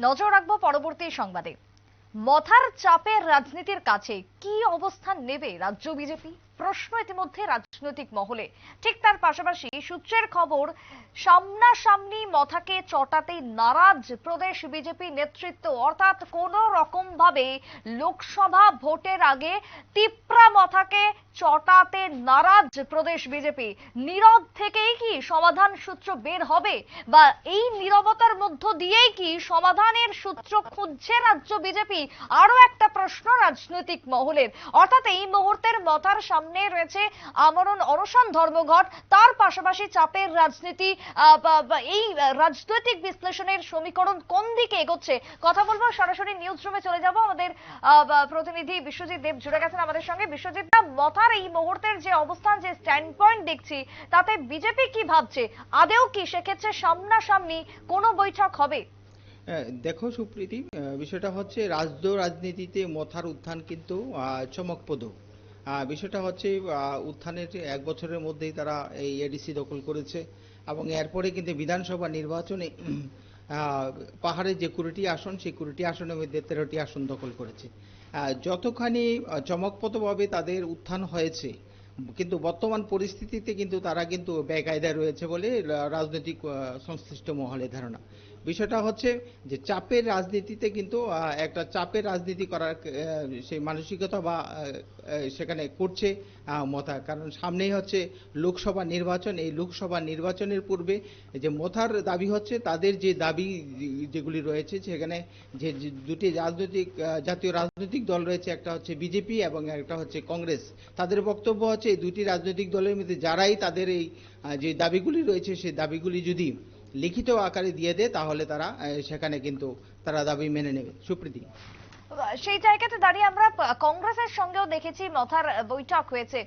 নজর রাখব পরবর্তী সংবাদে। মথার চাপের রাজনীতির কাছে কি অবস্থান নেবে রাজ্য বিজেপি? প্রশ্ন ইতিমধ্যে রাজনৈতিক মহলে। ঠিক তার পাশাপাশি সূত্রের খবর, সামনাসামনি মথাকে চটাতে নারাজ প্রদেশ বিজেপি নেতৃত্ব। অর্থাৎ কোন রকম ভাবে লোকসভা ভোটের আগে তিপ্রা মথাকে চটাতে নারাজ প্রদেশ বিজেপি। নীরব থেকেই কি সমাধান সূত্র বের হবে? বা এই নীরবতার মধ্য দিয়েই কি সমাধানের সূত্র খুঁজছে রাজ্য বিজেপি? আরও একটা প্রশ্ন রাজনৈতিক মহলের। অর্থাৎ এই মুহূর্তের মতার সামনে রয়েছে আমরণ অনশন ধর্মঘট, তার পাশাপাশি চাপের রাজনীতি এই রাজনৈতিক বিশ্লেষণের সমীকরণ কোন দিকে এগোচ্ছে? কথা বলব, সরাসরি নিউজ রুমে চলে যাব। আমাদের প্রতিনিধি বিশ্বজিৎ দেব জুড়ে গেছেন আমাদের সঙ্গে। বিশ্বজিৎ মথার এই মুহূর্তের যে অবস্থান, যে স্ট্যান্ড পয়েন্ট দেখছি, তাতে বিজেপি কি ভাবছে? আদেও কি সেক্ষেত্রে সামনাসামনি কোনো বৈঠক হবে? দেখো সুপ্রীতি বিষয়টা হচ্ছে রাজ্য রাজনীতিতে মথার উত্থান কিন্তু চমকপ্রদ। বিষয়টা হচ্ছে উত্থানের এক বছরের মধ্যেই তারা এই এডিসি দখল করেছে এবং এরপরে কিন্তু বিধানসভা নির্বাচনে পাহাড়ে যে কুড়িটি আসন, সেই কুড়িটি আসনের মধ্যে তেরোটি আসন দখল করেছে। যতখানি চমকপ্রদভাবে তাদের উত্থান হয়েছে, কিন্তু বর্তমান পরিস্থিতিতে কিন্তু তারা কিন্তু বেকায়দায় রয়েছে বলে রাজনৈতিক সংশ্লিষ্ট মহলে ধারণা। বিষয়টা হচ্ছে যে চাপের রাজনীতিতে কিন্তু একটা চাপের রাজনীতি করার সেই মানসিকতা বা সেখানে করছে মথা কারণ সামনেই হচ্ছে লোকসভা নির্বাচন। এই লোকসভা নির্বাচনের পূর্বে যে মথার দাবি হচ্ছে, তাদের যে দাবি যেগুলি রয়েছে, সেখানে যে দুটি রাজনৈতিক জাতীয় রাজনৈতিক দল রয়েছে, একটা হচ্ছে বিজেপি এবং একটা হচ্ছে কংগ্রেস। তাদের বক্তব্য হচ্ছে এই দুটি রাজনৈতিক দলের মধ্যে যারাই তাদের এই যে দাবিগুলি রয়েছে, সেই দাবিগুলি যদি লিখিত আকারে দিয়ে দেয় তাহলে তারা সেখানে কিন্তু তারা দাবি মেনে নেবে। সুপ্রীতি। সেই জায়গাতে দাঁড়িয়ে আমরা কংগ্রেসের সঙ্গেও দেখেছি মথার বৈঠক হয়েছে।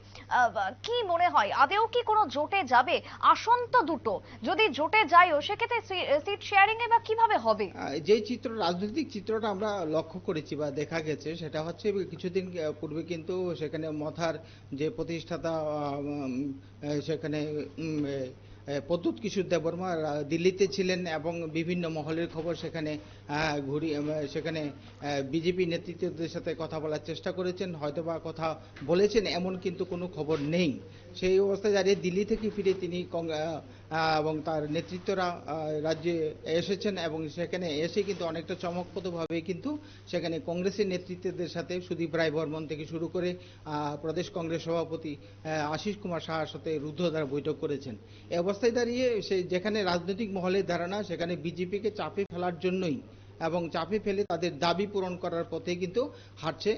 কি মনে হয়? আদেও কি কোনো জোটে যাবে? আসন তো দুটো। যদি জোটে যায়ও সেক্ষেত্রে সিট শেয়ারিং এ বা কীভাবে হবে? যে চিত্র রাজনৈতিক চিত্রটা আমরা লক্ষ্য করেছি বা দেখা গেছে সেটা হচ্ছে কিছুদিন পূর্বে কিন্তু সেখানে মথার যে প্রতিষ্ঠাতা সেখানে প্রদ্যুৎ কিশোর দেববর্মা দিল্লিতে ছিলেন এবং বিভিন্ন মহলের খবর সেখানে ঘুরি সেখানে বিজেপি নেতৃত্বদের সাথে কথা বলার চেষ্টা করেছেন। হয়তোবা কথা বলেছেন, এমন কিন্তু কোনো খবর নেই। সেই অবস্থায় দাঁড়িয়ে দিল্লি থেকে ফিরে তিনি এবং তার নেতৃত্বরা রাজ্যে এসেছেন এবং সেখানে এসে কিন্তু অনেকটা চমকপ্রদভাবে কিন্তু সেখানে কংগ্রেসের নেতৃত্বদের সাথে সুদীপ রায় বর্মন থেকে শুরু করে প্রদেশ কংগ্রেস সভাপতি আশিস কুমার সাহার সাথে রুদ্ধদ্বার বৈঠক করেছেন। এ অবস্থায় দাঁড়িয়ে সে যেখানে রাজনৈতিক মহলের ধারণা, সেখানে বিজেপিকে চাপে ফেলার জন্যই এবং চাপে ফেলে তাদের দাবি পূরণ করার পথে কিন্তু হাঁটছে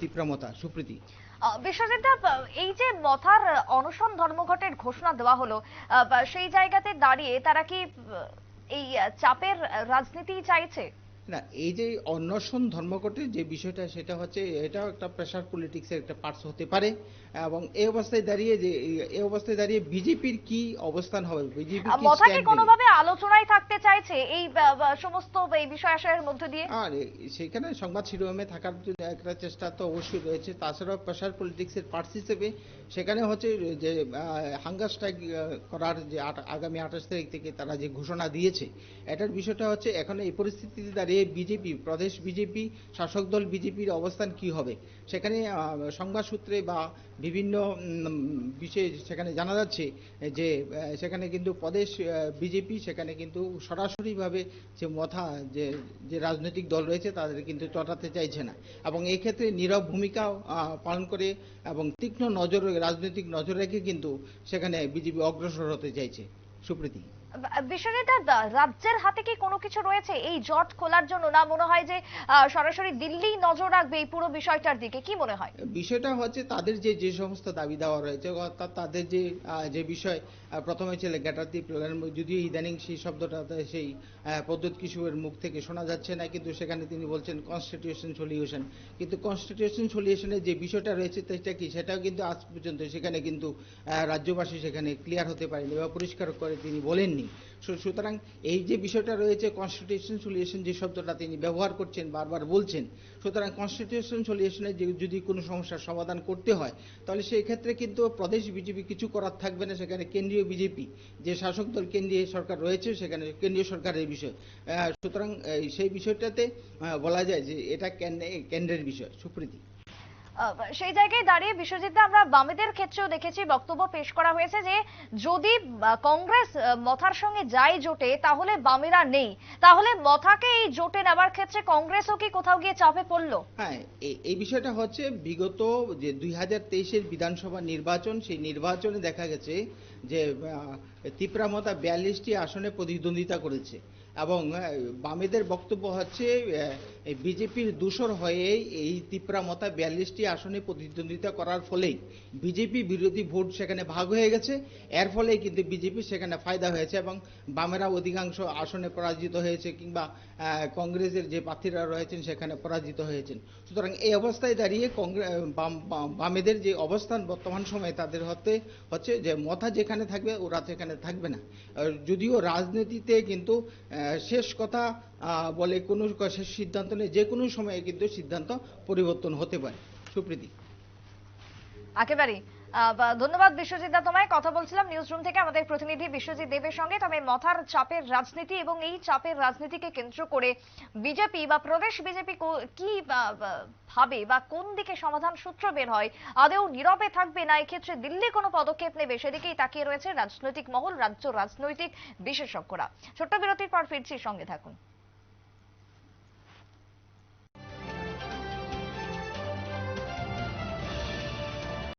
তীব্রমতা সুপ্রীতি। আহ, বিশ্বজিৎ দা, এই যে মথার অনশন ধর্মঘটের ঘোষণা দেওয়া হলো সেই জায়গাতে দাঁড়িয়ে তারা কি এই চাপের রাজনীতি চাইছে? না এই যে অন্বেষণ ধর্মঘটের যে বিষয়টা সেটা হচ্ছে এটাও একটা প্রেশার পলিটিক্সের একটা পার্টস হতে পারে। এবং এই অবস্থায় দাঁড়িয়ে যে এই অবস্থায় দাঁড়িয়ে বিজেপির কি অবস্থান হবে? বিজেপি কি? কোনোভাবে আলোচনায় থাকতে চাইছে এই সমস্ত এই বিষয় আশয়ের মধ্যে দিয়ে? আর সেখানে সংবাদ শিরোনামে থাকার জন্য একটা চেষ্টা তো অবশ্যই রয়েছে। তাছাড়াও প্রেশার পলিটিক্সের পার্টস হিসেবে সেখানে হচ্ছে যে হাঙ্গার স্ট্রাইক করার যে আগামী আঠাশ তারিখ থেকে তারা যে ঘোষণা দিয়েছে এটার বিষয়টা হচ্ছে এখন এই পরিস্থিতিতে দাঁড়িয়ে বিজেপি, প্রদেশ বিজেপি, শাসক দল বিজেপির অবস্থান কি হবে? সেখানে সংবাদ সূত্রে বা বিভিন্ন বিষয়ে সেখানে জানা যাচ্ছে যে সেখানে কিন্তু প্রদেশ বিজেপি সেখানে কিন্তু সরাসরিভাবে যে মথা, যে যে রাজনৈতিক দল রয়েছে তাদের কিন্তু চটাতে চাইছে না। এবং এই ক্ষেত্রে নীরব ভূমিকা পালন করে এবং তীক্ষ্ণ নজর, রাজনৈতিক নজর রেখে কিন্তু সেখানে বিজেপি অগ্রসর হতে চাইছে। সুপ্রীতি। দা, রাজ্যের হাতে কি কোনো কিছু রয়েছে? এই জট খোলার জন্য না মনে হয় যে সরাসরি দিল্লি নজর রাখবে এই পুরো বিষয়টার দিকে? কি মনে হয়? বিষয়টা হচ্ছে তাদের যে যে সমস্ত দাবি দেওয়া রয়েছে অর্থাৎ তাদের যে যে বিষয় প্রথমে ছিল গ্যাটারতি প্ল্যান যদিও ইদানিং সেই শব্দটা সেই আহ, কিশোরের মুখ থেকে শোনা যাচ্ছে না কিন্তু সেখানে তিনি বলছেন কনস্টিটিউশন সলিউশন কিন্তু কনস্টিটিউশন সলিউশনের যে বিষয়টা রয়েছে সেটা কি? সেটাও কিন্তু আজ পর্যন্ত সেখানে কিন্তু রাজ্যবাসী সেখানে ক্লিয়ার হতে পারেনি বা পরিষ্কার করে তিনি বলেননি। হয়নি সুতরাং এই যে বিষয়টা রয়েছে কনস্টিটিউশন সলিউশন যে শব্দটা তিনি ব্যবহার করছেন, বারবার বলছেন, সুতরাং কনস্টিটিউশন সলিউশনে যদি কোনো সমস্যার সমাধান করতে হয়, তাহলে সেই ক্ষেত্রে কিন্তু প্রদেশ বিজেপি কিছু করার থাকবে না, সেখানে কেন্দ্রীয় বিজেপি, যে শাসক দল কেন্দ্রীয় সরকার রয়েছে, সেখানে কেন্দ্রীয় সরকারের বিষয়। সুতরাং সেই বিষয়টাতে বলা যায় যে এটা কেন্দ্রে- কেন্দ্রের বিষয়। সুপ্রীতি। সেই জায়গায় দাঁড়িয়ে বিশ্বজিৎ আমরা বামেদের ক্ষেত্রেও দেখেছি বক্তব্য পেশ করা হয়েছে যে যদি কংগ্রেস মথার সঙ্গে যায় জোটে, তাহলে বামেরা নেই। তাহলে মথাকে এই জোটে নেবার ক্ষেত্রে কংগ্রেসও কি কোথাও গিয়ে চাপে পড়ল? হ্যাঁ এই- বিষয়টা হচ্ছে বিগত যে দুই হাজার তেইশের বিধানসভা নির্বাচন, সেই নির্বাচনে দেখা গেছে যে তিপ্রামতা বিয়াল্লিশটি আসনে প্রতিদ্বন্দ্বিতা করেছে। এবং বামেদের বক্তব্য হচ্ছে বিজেপির দূষর হয়ে এই তিপ্রামতা বিয়াল্লিশটি আসনে প্রতিদ্বন্দ্বিতা করার ফলেই বিজেপি বিরোধী ভোট সেখানে ভাগ হয়ে গেছে। এর ফলে কিন্তু বিজেপি সেখানে ফায়দা হয়েছে এবং বামেরা অধিকাংশ আসনে পরাজিত হয়েছে কিংবা কংগ্রেসের যে প্রার্থীরা রয়েছেন সেখানে পরাজিত হয়েছেন। সুতরাং এই অবস্থায় দাঁড়িয়ে বামেদের যে অবস্থান বর্তমান সময়ে তাদের হতে হচ্ছে যে মথা যেখানে থাকবে ওরা সেখানে থাকবে না। যদিও রাজনীতিতে কিন্তু শেষ কথা বলে কোনো সিদ্ধান্ত নেই। যে কোনো সময়ে কিন্তু সিদ্ধান্ত পরিবর্তন হতে পারে। সুপ্রীতি। একেবারেই। ধন্যবাদ বিশ্বজিৎ দা তোমায়। কথা বলছিলাম নিউজ রুম থেকে আমাদের প্রতিনিধি বিশ্বজিৎ দেবের সঙ্গে। তবে মথার চাপের রাজনীতি এবং এই চাপের রাজনীতিকে কেন্দ্র করে বিজেপি বা প্রদেশ বিজেপি কি ভাবে বা কোন দিকে সমাধান সূত্র বের হয় আদেও নীরবে থাকবে না, এক্ষেত্রে দিল্লি কোনো পদক্ষেপ নেবে সেদিকেই তাকিয়ে রয়েছে রাজনৈতিক মহল, রাজ্য রাজনৈতিক বিশেষজ্ঞরা। ছোট্ট বিরতির পর ফিরছি, সঙ্গে থাকুন।